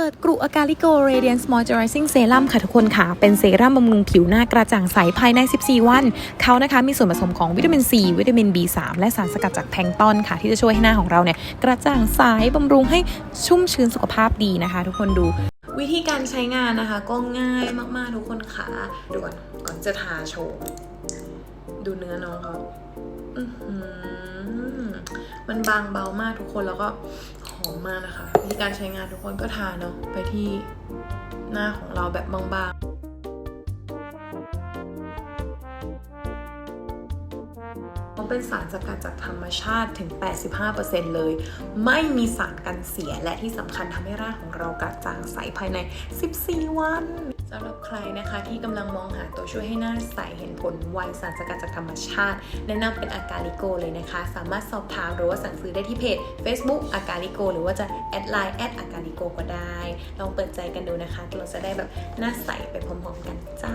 เปิดกรุอากาลิโก Radiance Moisturizing Serum ค่ะทุกคนค่ะ เป็นเซรั่มบำรุงผิวหน้ากระจ่างใสภายใน 14 วัน เขานะคะมีส่วนผสมของวิตามิน C วิตามิน B3 และสารสกัดจากแพลงตอนค่ะ ที่จะช่วยให้หน้าของเราเนี่ยกระจ่างใสบำรุงให้ชุ่มชื้นสุขภาพดีนะคะ ทุกคนดู วิธีการใช้งานนะคะ ก็ง่ายมากๆทุกคนค่ะดูก่อนก่อนจะทาโชว์ดูเนื้อน้องเขาอื้อหือมันบางเบามากทุกคนแล้วก็ อมมากนะคะ วิธีการใช้งานทุกคนก็ทาเนาะไปที่หน้าของเราแบบบางๆเป็นสารสกัดจากธรรมชาติถึง 85%เลย ไม่มีสารกันเสียและที่สำคัญทำให้ร่างของเรากระจ่างใสภายใน 14 วัน สำหรับใครนะคะที่กำลังมองหาตัวช่วยให้หน้าใสเห็นผลไวสารสกัดจากธรรมชาติ แนะนำเป็นอากาลิโกเลยนะคะ สามารถสอบถามหรือว่าสั่งซื้อได้ที่เพจ Facebook อากาลิโก หรือว่าจะแอดไลน์แอดอากาลิโกก็ได้ ลองเปิดใจกันดูนะคะเราจะได้แบบหน้าใสไปพร้อมๆกันจ้า